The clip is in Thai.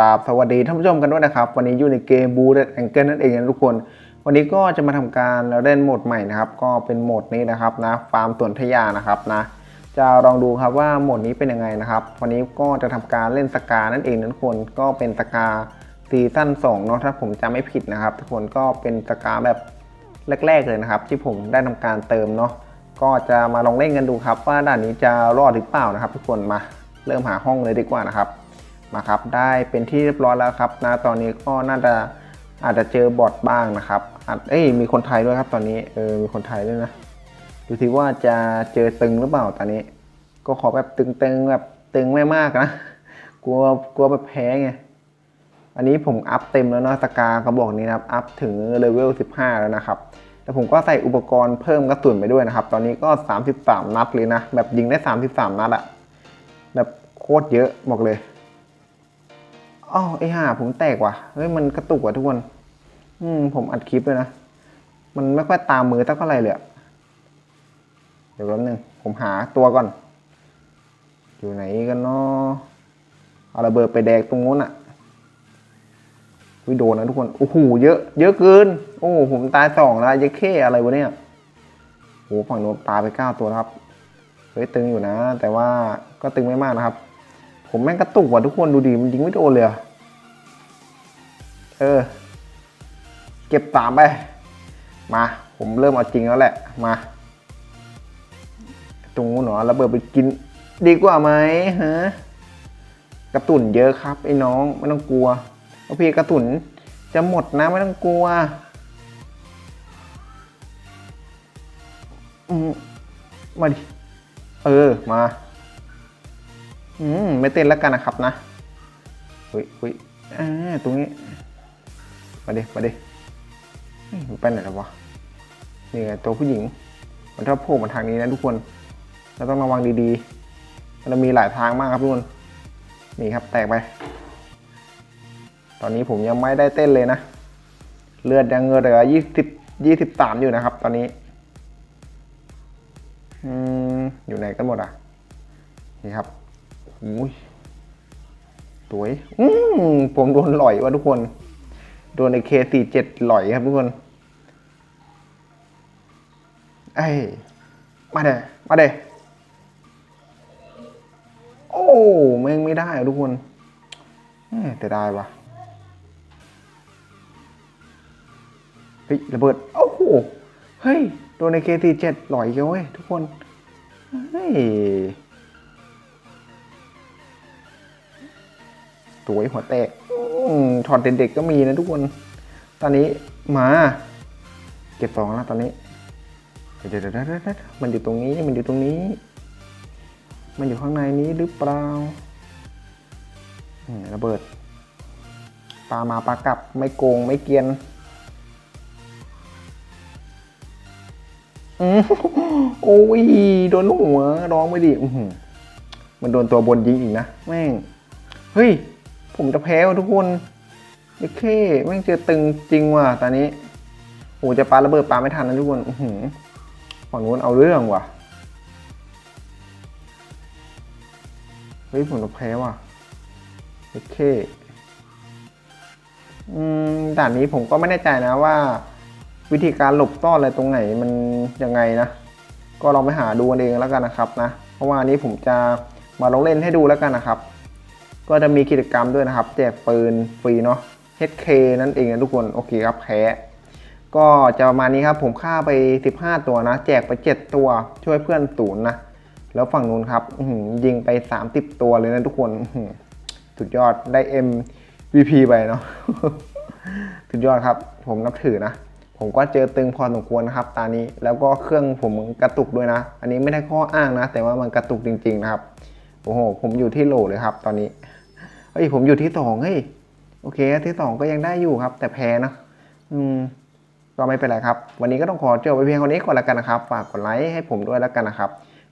ราบสวัสดีท่านผู้ชมกันด้วยนะครับ วันนี้อยู่ในเกมบู d แองเกิลนั่นเองนะทุกคน วันนี้ก็จะมาทำการเล่นโหมดใหม่นะครับ ก็เป็นโหมดนี้นะครับนะฟาร์มสวนทยานะครับนะ จะลองดูครับว่าโหมดนี้เป็นยังไงนะครับ วันนี้ก็จะทำการเล่นสกานั่นเองนะทุกคนก็เป็นสกาซีซั่น2เนาะถ้าผมจำไม่ผิดนะครับ ทุกคนก็เป็นสกาแบบแรก ๆเลยนะครับ ที่ผมได้ทำการเติมเนาะก็จะมาลองเล่นกันดูครับว่าด่านนี้จะรอดหรือเปล่านะครับ ทุกคนมาเริ่มหาห้องเลยดีกว่านะครับ มาครับได้เป็นที่เรียบร้อยแล้วครับนะตอนนี้ก็น่าจะอาจจะเจอบอทบ้างนะครับอาจเอ้ยมีคนไทยด้วยครับตอนนี้เออมีคนไทยด้วยนะดูสิว่าจะเจอตึงหรือเปล่าตอนนี้ ก็ขอแบบตึงๆแบบตึงไม่มากนะกลัวกลัวแบบแพ้ไงอันนี้ผมอัพเต็มแล้วนะสกากระบอกนี้นะครับอัพถึงเลเวล15 แล้วนะครับแล้วผมก็ใส่อุปกรณ์เพิ่มกระสุนไปด้วยนะครับ ตอนนี้ก็ 33 นัดเลยนะ แบบยิงได้ 33 นัดอะแบบโคตรเยอะบอกเลย อ้าวไอห่าผมแตกว่ะเฮ้ยมันกระตุกว่ะทุกคน อืมผมอัดคลิปเลยนะ มันไม่ค่อยตามมือสักเท่าไหร่เลยเดี๋ยวแป๊บนึงผมหาตัวก่อน อยู่ไหนกันเนาะเอาระเบิดไปแดกตรงนู้นอะวิโดนนะทุกคน โอ้โห เยอะ เยอะเกิน โอ้ผมตายสองแล้วยักเข้อะไรวะเนี่ยโอ้ฝั่งโน้นตายไปเก้าตัวแล้วครับ เฮ้ยตึงอยู่นะ แต่ว่าก็ตึงไม่มากนะครับ ผมแม่งกระตุกว่ะทุกคนดูดิมันยิงไม่โดนเลยอะเออ เก็บตามไป มา ผมเริ่มเอาจริงแล้วแหละ มา ตรงนู้นหรอระเบิดไปกิน ดีกว่าไหมฮะกระตุนเยอะครับไอ้น้องไม่ต้องกลัวโอเคกระตุนจะหมดนะไม่ต้องกลัวมาดิ เออ มา อืมไม่เต้นแล้วกันนะครับนะเฮ้ยเฮ้ยอ่าตรงนี้มาดิมาดิเฮ้ยมันไปไหนแล้ววะนี่ไงตัวผู้หญิง มันชอบโผล่มาทางนี้นะทุกคนเราต้องระวังดีๆ มันมีหลายทางมากครับทุกคนนี่ครับแตกไป ตอนนี้ผมยังไม่ได้เต้นเลยนะ เลือดยังเหลือยี่สิบยี่สิบสามอยู่นะครับ ตอนนี้อืมอยู่ไหนกันหมดอะ นี่ครับ อุ้ยสวย อืมผมโดนหล่อยวะทุกคน โดนในเคสี่เจ็ดหล่อยครับทุกคนเอ้ยมาเด้มาเด้โอ้แม่งไม่ได้อะทุกคนเอ้ยแต่ได้ปะเฮ้ยระเบิด โอ้โห เฮ้ย โดนในเคสี่เจ็ดหล่อยกันเว้ยทุกคน เฮ้ย สวยหัวแตกอืมช็อตเด็กๆก็มีนะทุกคน ตอนนี้มาเก็บสองแล้วตอนนี้เดี๋ยวเดี๋ยวมันอยู่ตรงนี้มันอยู่ตรงนี้ มันอยู่ข้างในนี้หรือเปล่าอืมระเบิดปลามาปลากลับไม่โกงไม่เกียนอืมโอ้ยโดนหัวร้องไม่ดีมันโดนตัวบนยิงอีกนะ แม่ง เฮ้ย ผมจะแพ้ว่ะทุกคนเด็กเข้แม่งเจอตึงจริงว่ะตอนนี้โอ้จะปาระเบิดปาไม่ทันนะทุกคนอื้อหือฝั่งนู้นเอาเรื่องว่ะเฮ้ยผมจะแพ้ว่ะเด็กเข้อืมด่านนี้ผมก็ไม่แน่ใจนะว่า วิธีการหลบซ่อนอะไรตรงไหนมันยังไงนะ ก็ลองไปหาดูกันเองแล้วกันนะครับนะ เพราะว่าอันนี้ผมจะมาลองเล่นให้ดูแล้วกันนะครับ ก็จะมีกิจกรรมด้วยนะครับ แจกปืนฟรีเนาะ HK นั่นเองนะทุกคนโอเคครับแพ้ก็จะประมาณนี้ครับผมฆ่าไป 15 ตัวนะ แจกไป 7 ตัวช่วยเพื่อนศูนย์นะ แล้วฝั่งนู้นครับยิงไป 30 ตัวเลยนะทุกคนสุดยอดได้ MVP ไปเนาะสุดยอดครับ ผมนับถือนะ ผมก็เจอตึงพอสมควรนะครับ ตานี้แล้วก็เครื่องผมกระตุกด้วยนะ อันนี้ไม่ได้ข้ออ้างนะ แต่ว่ามันกระตุกจริง ๆ นะครับ โอ้โห ผมอยู่ที่โหลเลยครับ ตอนนี้ ฮ้ยผมอยู่ที่สองเฮ้ยโอเค ที่สองก็ยังได้อยู่ครับ แต่แพ้นะอืมก็ไม่เป็นไรครับ วันนี้ก็ต้องขอจบไปเพียงเท่านี้ก่อนแล้วกันนะครับ ฝากกดไลค์ให้ผมด้วยแล้วกันนะครับ